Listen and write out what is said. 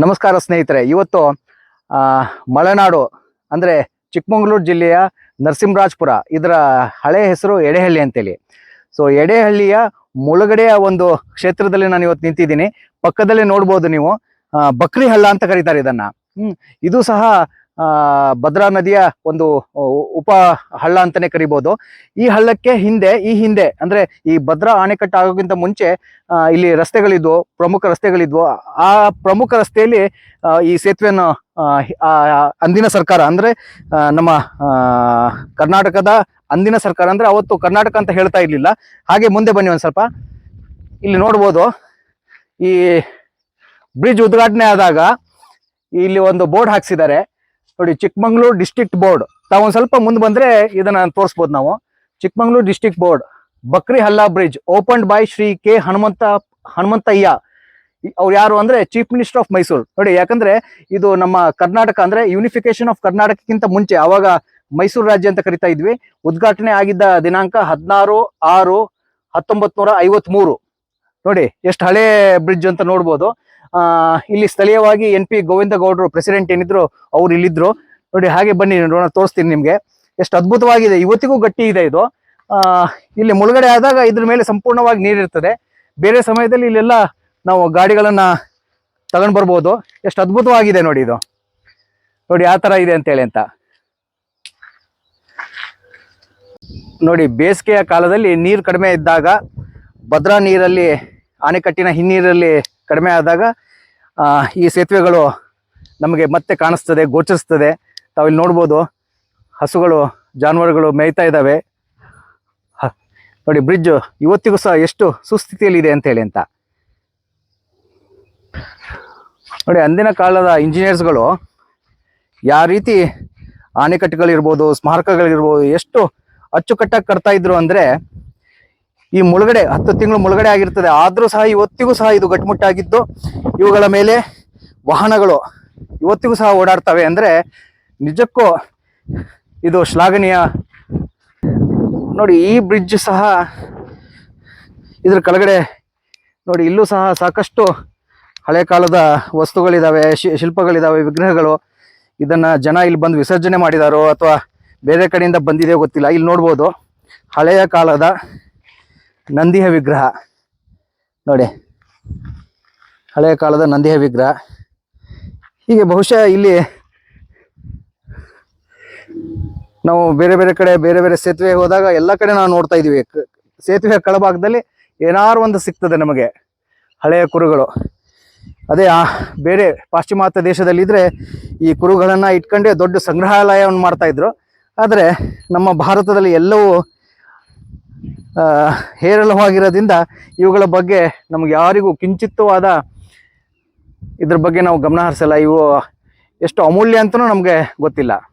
ನಮಸ್ಕಾರ ಸ್ನೇಹಿತರೆ, ಇವತ್ತು ಮಲೆನಾಡು, ಅಂದರೆ ಚಿಕ್ಕಮಗಳೂರು ಜಿಲ್ಲೆಯ ನರಸಿಂಹರಾಜ್ಪುರ, ಇದರ ಹಳೆ ಹೆಸರು ಎಡೆಹಳ್ಳಿ ಅಂತೇಳಿ. ಸೊ ಎಡೆಹಳ್ಳಿಯ ಮುಳುಗಡೆಯ ಒಂದು ಕ್ಷೇತ್ರದಲ್ಲಿ ನಾನು ಇವತ್ತು ನಿಂತಿದ್ದೀನಿ. ಪಕ್ಕದಲ್ಲೇ ನೋಡ್ಬೋದು ನೀವು ಬಕ್ರಿ ಹಳ್ಳ ಅಂತ ಕರೀತಾರೆ ಇದನ್ನು. ಇದು ಸಹ ಭದ್ರಾ ನದಿಯ ಒಂದು ಉಪ ಹಳ್ಳ ಅಂತಾನೆ ಕರಿಬಹುದು ಈ ಹಳ್ಳಕ್ಕೆ ಹಿಂದೆ, ಈ ಹಿಂದೆ, ಅಂದ್ರೆ ಈ ಭದ್ರಾ ಅಣೆಕಟ್ಟು ಆಗೋಕ್ಕಿಂತ ಮುಂಚೆ ಇಲ್ಲಿ ರಸ್ತೆಗಳಿದ್ವು, ಪ್ರಮುಖ ರಸ್ತೆಗಳಿದ್ವು. ಆ ಪ್ರಮುಖ ರಸ್ತೆಯಲ್ಲಿ ಈ ಸೇತುವೆಯನ್ನು ಅಂದಿನ ಸರ್ಕಾರ, ಅಂದ್ರೆ ನಮ್ಮ ಕರ್ನಾಟಕದ ಅಂದಿನ ಸರ್ಕಾರ, ಅಂದ್ರೆ ಅವತ್ತು ಕರ್ನಾಟಕ ಅಂತ ಹೇಳ್ತಾ ಇರ್ಲಿಲ್ಲ. ಹಾಗೆ ಮುಂದೆ ಬನ್ನಿ ಒಂದ್ ಸ್ವಲ್ಪ. ಇಲ್ಲಿ ನೋಡ್ಬೋದು, ಈ ಬ್ರಿಡ್ಜ್ ಉದ್ಘಾಟನೆ ಆದಾಗ, ಇಲ್ಲಿ ಒಂದು ಬೋರ್ಡ್ ಹಾಕ್ಸಿದ್ದಾರೆ. ನೋಡಿ, ಚಿಕ್ಕಮಂಗ್ಳೂರು ಡಿಸ್ಟ್ರಿಕ್ಟ್ ಬೋರ್ಡ್. ತಾವು ಒಂದ್ ಸ್ವಲ್ಪ ಮುಂದೆ ಬಂದ್ರೆ ಇದನ್ನ ತೋರಿಸ್ಬೋದು ನಾವು. Chikmagalur district board Bakri Halla bridge, opened by Shri K Hanumantha, Hanumanthaiah. ಅವ್ರು ಯಾರು ಅಂದ್ರೆ ಚೀಫ್ ಮಿನಿಸ್ಟರ್ ಆಫ್ ಮೈಸೂರು. ನೋಡಿ, ಯಾಕಂದ್ರೆ ಇದು ನಮ್ಮ ಕರ್ನಾಟಕ ಅಂದ್ರೆ ಯೂನಿಫಿಕೇಶನ್ ಆಫ್ ಕರ್ನಾಟಕಕ್ಕಿಂತ ಮುಂಚೆ ಅವಾಗ ಮೈಸೂರು ರಾಜ್ಯ ಅಂತ ಕರಿತಾ ಇದ್ವಿ. ಉದ್ಘಾಟನೆ ಆಗಿದ್ದ ದಿನಾಂಕ ಹದಿನಾರು, ಆರು ಹತ್ತೊಂಬತ್ ನೂರ ನೋಡಿ, ಎಷ್ಟು ಹಳೆ ಬ್ರಿಡ್ಜ್ ಅಂತ ನೋಡ್ಬೋದು. ಇಲ್ಲಿ ಸ್ಥಳೀಯವಾಗಿ ಎನ್ ಪಿ ಗೋವಿಂದ ಗೌಡರು ಪ್ರೆಸಿಡೆಂಟ್ ಏನಿದ್ರು ಅವ್ರು ಇಲ್ಲಿದ್ರು. ನೋಡಿ, ಹಾಗೆ ಬನ್ನಿ ನೋಡೋಣ, ತೋರಿಸ್ತೀನಿ ನಿಮಗೆ. ಎಷ್ಟು ಅದ್ಭುತವಾಗಿದೆ. ಇವತ್ತಿಗೂ ಗಟ್ಟಿ ಇದೆ ಇದು. ಇಲ್ಲಿ ಮುಳುಗಡೆ ಆದಾಗ ಇದ್ರ ಮೇಲೆ ಸಂಪೂರ್ಣವಾಗಿ ನೀರಿರ್ತದೆ ಬೇರೆ ಸಮಯದಲ್ಲಿ ಇಲ್ಲೆಲ್ಲ ನಾವು ಗಾಡಿಗಳನ್ನ ತಗೊಂಡು ಬರ್ಬೋದು. ಎಷ್ಟು ಅದ್ಭುತವಾಗಿದೆ ನೋಡಿ ಇದು. ನೋಡಿ, ಆ ತರ ಇದೆ ಅಂತೇಳಿ ಅಂತ. ನೋಡಿ, ಬೇಸಿಗೆಯ ಕಾಲದಲ್ಲಿ ನೀರು ಕಡಿಮೆ ಇದ್ದಾಗ ಭದ್ರಾ ನೀರಲ್ಲಿ ಆಣೆಕಟ್ಟಿನ ಹಿನ್ನೀರಲ್ಲಿ ಕಡಿಮೆ ಆದಾಗ ಈ ಸೇತುವೆಗಳು ನಮಗೆ ಮತ್ತೆ ಕಾಣಿಸ್ತದೆ, ಗೋಚರಿಸ್ತದೆ. ತಾವಿಲ್ಲಿ ನೋಡ್ಬೋದು, ಹಸುಗಳು, ಜಾನುವಾರುಗಳು ಮೇಯ್ತಾ ಇದ್ದಾವೆ. ನೋಡಿ ಬ್ರಿಡ್ಜ್ ಇವತ್ತಿಗೂ ಸಹ ಎಷ್ಟು ಸುಸ್ಥಿತಿಯಲ್ಲಿ ಇದೆ ಅಂತ ಹೇಳಿ ಅಂತ. ನೋಡಿ, ಅಂದಿನ ಕಾಲದ ಇಂಜಿನಿಯರ್ಸ್ಗಳು ಯಾವ ರೀತಿ ಅಣೆಕಟ್ಟುಗಳಿರ್ಬೋದು ಸ್ಮಾರಕಗಳಿರ್ಬೋದು, ಎಷ್ಟು ಅಚ್ಚುಕಟ್ಟಾಗಿ ಕಟ್ತಾ ಇದ್ರು ಅಂದ್ರೆ ಈ ಮುಳುಗಡೆ, ಹತ್ತು ತಿಂಗಳು ಮುಳುಗಡೆ ಆಗಿರ್ತದೆ. ಆದರೂ ಸಹ ಇವತ್ತಿಗೂ ಸಹ ಇದು ಗಟ್ಟಿಮುಟ್ಟಾಗಿದ್ದು, ಇವುಗಳ ಮೇಲೆ ವಾಹನಗಳು ಇವತ್ತಿಗೂ ಸಹ ಓಡಾಡ್ತವೆ. ಅಂದ್ರೆ ನಿಜಕ್ಕೂ ಇದು ಶ್ಲಾಘನೀಯ. ನೋಡಿ, ಈ ಬ್ರಿಡ್ಜ್ ಸಹ ಇದ್ರ ಕೆಳಗಡೆ, ನೋಡಿ, ಇಲ್ಲೂ ಸಹ ಸಾಕಷ್ಟು ಹಳೆ ಕಾಲದ ವಸ್ತುಗಳಿದಾವೆ, ಶಿ- ಶಿಲ್ಪಗಳಿದಾವೆ, ವಿಗ್ರಹಗಳು. ಇದನ್ನು ಜನ ಇಲ್ಲಿ ಬಂದು ವಿಸರ್ಜನೆ ಮಾಡಿದಾರೋ ಅಥವಾ ಬೇರೆ ಕಡೆಯಿಂದ ಬಂದಿದೆಯೋ ಗೊತ್ತಿಲ್ಲ. ಇಲ್ಲಿ ನೋಡ್ಬೋದು, ಹಳೆಯ ಕಾಲದ ನಂದಿಯ ವಿಗ್ರಹ. ನೋಡಿ ಹಳೆಯ ಕಾಲದ ನಂದಿಯ ವಿಗ್ರಹ. ಹೀಗೆ ಬಹುಶಃ ಇಲ್ಲಿ ನಾವು ಬೇರೆ ಬೇರೆ ಕಡೆ, ಬೇರೆ ಬೇರೆ ಸೇತುವೆ ಹೋದಾಗ ಎಲ್ಲ ಕಡೆ ನಾವು ನೋಡ್ತಾ ಇದೀವಿ ಸೇತುವೆ ಕೆಳಭಾಗದಲ್ಲಿ ಏನಾರು ಒಂದು ಸಿಗ್ತದೆ ನಮಗೆ, ಹಳೆಯ ಕುರುಗಳು. ಅದೇ ಆ ಬೇರೆ ಪಾಶ್ಚಿಮಾತ್ಯ ದೇಶದಲ್ಲಿ ಇದ್ರೆ ಈ ಕುರುಗಳನ್ನು ಇಟ್ಕೊಂಡೇ ದೊಡ್ಡ ಸಂಗ್ರಹಾಲಯವನ್ನು ಮಾಡ್ತಾ ಇದ್ರು. ಆದರೆ ನಮ್ಮ ಭಾರತದಲ್ಲಿ ಎಲ್ಲವೂ ಹೇರಳವಾಗಿರೋದ್ರಿಂದ ಇವುಗಳ ಬಗ್ಗೆ ನಮ್ಗೆ ಯಾರಿಗೂ ಕಿಂಚಿತ್ತವಾದ ಇದ್ರ ಬಗ್ಗೆ ನಾವು ಗಮನ ಹರಿಸಲ್ಲ. ಇವು ಎಷ್ಟು ಅಮೂಲ್ಯ ಅಂತಲೂ ನಮಗೆ ಗೊತ್ತಿಲ್ಲ.